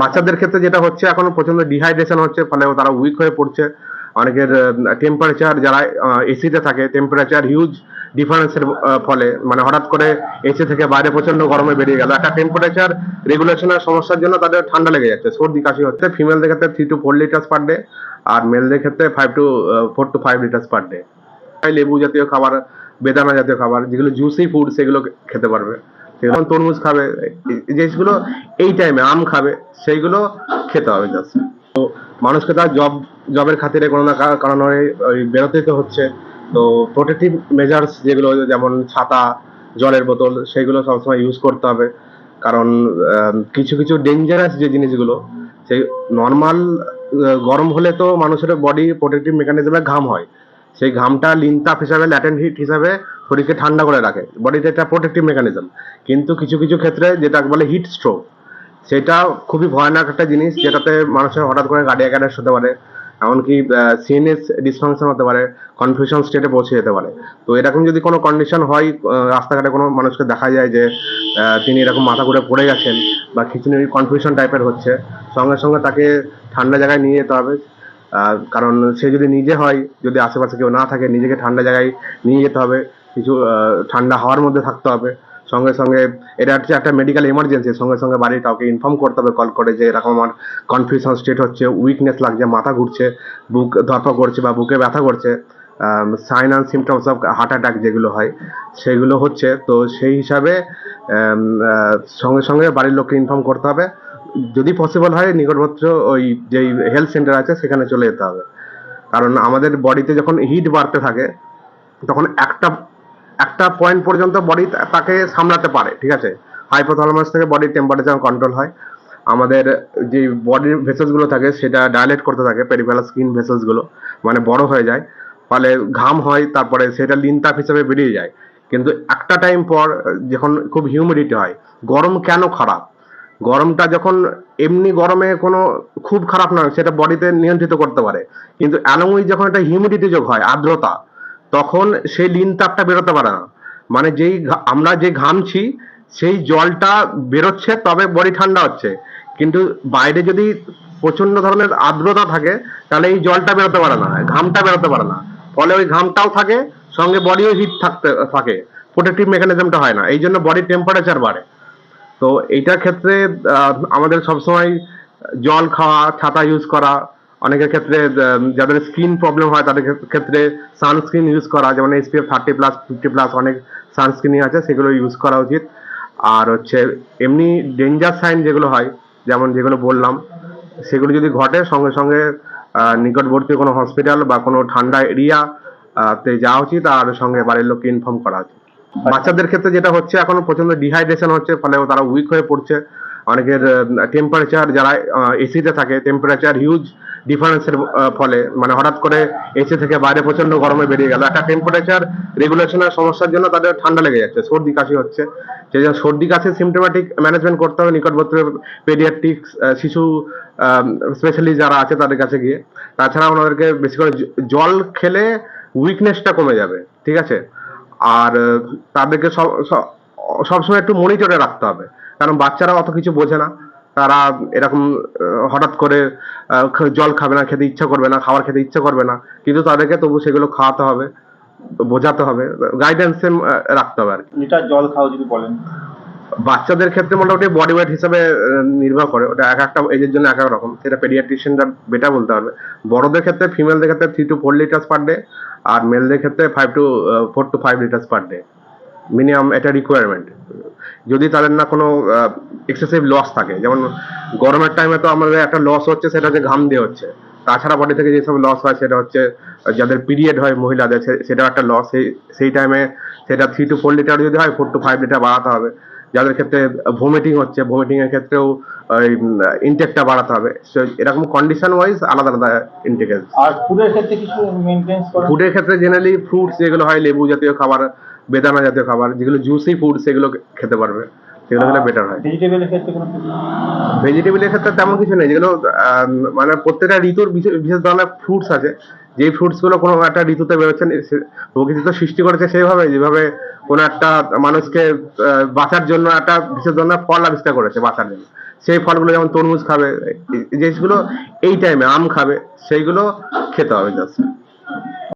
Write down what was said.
বাচ্চাদের ক্ষেত্রে যেটা হচ্ছে, এখন প্রচণ্ড ডিহাইড্রেশন হচ্ছে, ফলে তারা উইক হয়ে পড়ছে। অনেকের টেম্পারেচার যারা এসিতে থাকে টেম্পারেচার হিউজ ডিফারেন্সের ফলে। মানে হঠাৎ করে এসি থেকে বাইরে প্রচণ্ড গরমে বেরিয়ে গেল। একটা টেম্পারেচার রেগুলেশনের সমস্যার জন্য তাদের ঠান্ডা লেগে যাচ্ছে। সর্দি, কাশি হচ্ছে। ফিমেলদের ক্ষেত্রে three to four litres per day আর মেলদের ক্ষেত্রে five to four to five litres per day লেবু জাতীয় খাবার, বেদানা জাতীয় খাবার, যেগুলো জুসি ফুড সেগুলো খেতে পারবে। যেমন তরমুজ খাবে জিনিসগুলো এই টাইমে আম খাবে, সেইগুলো খেতে হবে জাস্ট তো মানুষকে তার জব জবের খাতিরে কোনো না কারণে ওই বেরোতে তো হচ্ছে। তো প্রোটেক্টিভ মেজার্স যেগুলো, যেমন ছাতা, জলের বোতল সেগুলো সবসময় ইউজ করতে হবে। কারণ কিছু কিছু ডেঞ্জারাস যে জিনিসগুলো, সেই নর্মাল গরম হলে তো মানুষের বডি প্রোটেক্টিভ মেকানিজমে ঘাম হয়। সেই ঘামটা লিনতাপ হিসাবে ল্যাটেন্ট হিট হিসাবে শরীরকে ঠান্ডা করে রাখে। বডিতে একটা প্রোটেক্টিভ মেকানিজম কিন্তু কিছু কিছু ক্ষেত্রে যেটা বলে হিট স্ট্রোক সেটা খুবই ভয়ানক একটা জিনিস, যেটাতে মানুষের হঠাৎ করে গার্ডিয়াক অ্যারেস্ট হতে পারে, এমনকি সিএনএস ডিসফাংশন হতে পারে কনফিউশন স্টেটে পৌঁছে যেতে পারে। তো এরকম যদি কোনো কন্ডিশন হয় রাস্তাঘাটে কোনো মানুষকে দেখা যায় যে তিনি এরকম মাথা ঘুরে পড়ে গেছেন বা খিচুড়ি কনফিউশন টাইপের হচ্ছে, সঙ্গে সঙ্গে তাকে ঠান্ডা জায়গায় নিয়ে যেতে হবে। কারণ সে যদি নিজে হয়, যদি আশেপাশে কেউ না থাকে, নিজেকে ঠান্ডা জায়গায় নিয়ে যেতে হবে, কিছু ঠান্ডা হাওয়ার মধ্যে থাকতে হবে। সঙ্গে সঙ্গে এটা হচ্ছে একটা মেডিকেল এমার্জেন্সি সঙ্গে সঙ্গে বাড়ির কাউকে ইনফর্ম করতে হবে কল করে যে এরকম আমার কনফিউশন স্টেট হচ্ছে উইকনেস লাগছে, মাথা ঘুরছে, বুক ধরপা করছে বা বুকে ব্যথা করছে sign and symptoms of heart attack যেগুলো হয়, সেগুলো হচ্ছে। তো সেই হিসাবে সঙ্গে সঙ্গে বাড়ির লোককে ইনফর্ম করতে হবে। যদি পসিবল হয়, নিকটবর্তী ওই যেই হেলথ সেন্টার আছে, সেখানে চলে যেতে হবে। কারণ আমাদের বডিতে যখন হিট বাড়তে থাকে, তখন একটা একটা পয়েন্ট পর্যন্ত বডি তাকে সামলাতে পারে, ঠিক আছে? হাইপোথ্যালামাস থেকে বডির টেম্পারেচার কন্ট্রোল হয়। আমাদের যে বডির ভেসেলসগুলো থাকে, সেটা ডায়ালেট করতে থাকে পেরিফেরাল স্কিন ভেসেলসগুলো মানে বড় হয়ে যায়। ফলে ঘাম হয়, তারপরে সেটা লিনতাপ হিসেবে বেরিয়ে যায়। কিন্তু একটা টাইম পর, যখন খুব হিউমিডিটি হয়, গরম কেন খারাপ? গরমটা যখন এমনি গরমে কোনো খুব খারাপ নয় সেটা বডিতে নিয়ন্ত্রিত করতে পারে। কিন্তু অ্যালং যখন একটা হিউমিডিটি যোগ হয়, আর্দ্রতা, তখন সেই লিন তাপটা বেরোতে পারে না। মানে যেই আমরা যে ঘামছি, সেই জলটা বেরোচ্ছে, তবে বডি ঠান্ডা হচ্ছে। কিন্তু বাইরে যদি প্রচণ্ড ধরনের আর্দ্রতা থাকে, তাহলে এই জলটা বেরোতে পারে না, ঘামটা বেরোতে পারে না। ফলে ওই ঘামটাও থাকে, সঙ্গে বডিও হিট থাকতে, থাকে। প্রোটেক্টিভ মেকানিজমটা হয় না। এই জন্য বডির টেম্পারেচার বাড়ে। তো এইটার ক্ষেত্রে আমাদের সবসময় জল খাওয়া, ছাতা ইউজ করা, অনেকের ক্ষেত্রে যাদের স্কিন প্রবলেম হয়, তাদের ক্ষেত- ক্ষেত্রে সানস্ক্রিন ইউজ করা, যেমন SPF thirty plus fifty plus অনেক সানস্ক্রিনই আছে, সেগুলো ইউজ করা উচিত। আর হচ্ছে, এমনি ডেঞ্জার সাইন যেগুলো হয়, যেমন যেগুলো বললাম, সেগুলো যদি ঘটে, সঙ্গে সঙ্গে নিকটবর্তী কোনো হসপিটাল বা কোনো ঠান্ডা এরিয়া তে যাওয়া উচিত, আর সঙ্গে বাড়ির লোককে ইনফর্ম করা উচিত। বাচ্চাদের ক্ষেত্রে যেটা হচ্ছে, এখন প্রচণ্ড ডিহাইড্রেশন হচ্ছে, ফলে তারা উইক হয়ে পড়ছে। অনেকের টেম্পারেচার যারা এসিতে থাকে টেম্পারেচার হিউজ ডিফারেন্সের ফলে। মানে হঠাৎ করে এসি থেকে বাইরে প্রচণ্ড গরমে বেরিয়ে গেল। একটা টেম্পারেচার রেগুলেশনের সমস্যার জন্য তাদের ঠান্ডা লেগে যাচ্ছে, সর্দি কাশি হচ্ছে। সেই জন্য সর্দি কাশির সিমটোম্যাটিক ম্যানেজমেন্ট করতে হবে, নিকটবর্তী পেডিয়াট্রিক্স শিশু স্পেশালি যারা আছে তাদের কাছে গিয়ে। তাছাড়া ওনাদেরকে বেশি করে জল খেলে উইকনেসটা কমে যাবে, ঠিক আছে? আর তাদেরকে সব সব- সবসময় একটু মনিটরে রাখতে হবে। কারণ বাচ্চারা অত কিছু বোঝে না। তারা এরকম হঠাৎ করে জল খাবে না খেতে ইচ্ছা করবে না খাবার খেতে ইচ্ছা করবে না। কিন্তু তাদেরকে তবু সেগুলো খাওয়াতে হবে বোঝাতে হবে গাইডেন্সে রাখতে হবে আর কি। লিটার জল খাও যদি বলেন। বাচ্চাদের ক্ষেত্রে মোটামুটি বডি ওয়েট হিসাবে নির্ভর করে। ওটা এক একটা এজের জন্য এক এক রকম। সেটা পেডিয়াট্রিশিয়ানরা বেটা বলতে পারবে। বড়দের ক্ষেত্রে ফিমেলদের ক্ষেত্রে three to four litres per day আর মেলদের ক্ষেত্রে five to four to five litres per day minimum এটা রিকোয়ারমেন্ট যদি তাদের না কোনো এক্সেসিভ লস থাকে, যেমন গরমের টাইমে তো আমাদের একটা লস হচ্ছে, সেটা হচ্ছে ঘাম দিয়ে হচ্ছে। তাছাড়া বডি থেকে যেসব লস হয়, সেটা হচ্ছে যাদের পিরিয়ড হয় মহিলাদের, সে- সেটাও একটা লস সেই সেই টাইমে সেটা থ্রি টু ফোর লিটার যদি হয় ফোর টু ফাইভ লিটার বাড়াতে হবে। যাদের ক্ষেত্রে ভমিটিং হচ্ছে ভমিটিং এর ক্ষেত্রেও ইনটেকটা বাড়াতে হবে। এরকম কন্ডিশন ওয়াইজ আলাদা আলাদা ইনটেক আর ফুডের ক্ষেত্রে কিছু মেনটেন্স করা ফুডের ক্ষেত্রে জেনারেলি ফ্রুটস যেগুলো হয় লেবু জাতীয় খাবার বেদানা জাতীয় খাবার যেগুলো জুসি ফুড সেগুলো খেতে পারবে। সেগুলো খেলে বেটার হয়। ভেজিটেবলের ক্ষেত্রে কোনো ভেজিটেবলের ক্ষেত্রে তেমন কিছু নেই। যেগুলো আহ, মানে প্রত্যেকটা ঋতুর বিশেষ বিশেষ ধরনের ফ্রুটস আছে। যেই ফ্রুটসগুলো কোনো একটা ঋতুতে বেরোচ্ছেন প্রকৃতি তো সৃষ্টি করেছে সেইভাবে, যেভাবে কোনো একটা মানুষকে বাঁচার জন্য একটা বিশেষ ধরনের ফল আবিষ্কার করেছে বাঁচার জন্য। সেই ফলগুলো যেমন তরমুজ খাবে জিনিসগুলো এই টাইমে আম খাবে, সেইগুলো খেতে হবে জাস্ট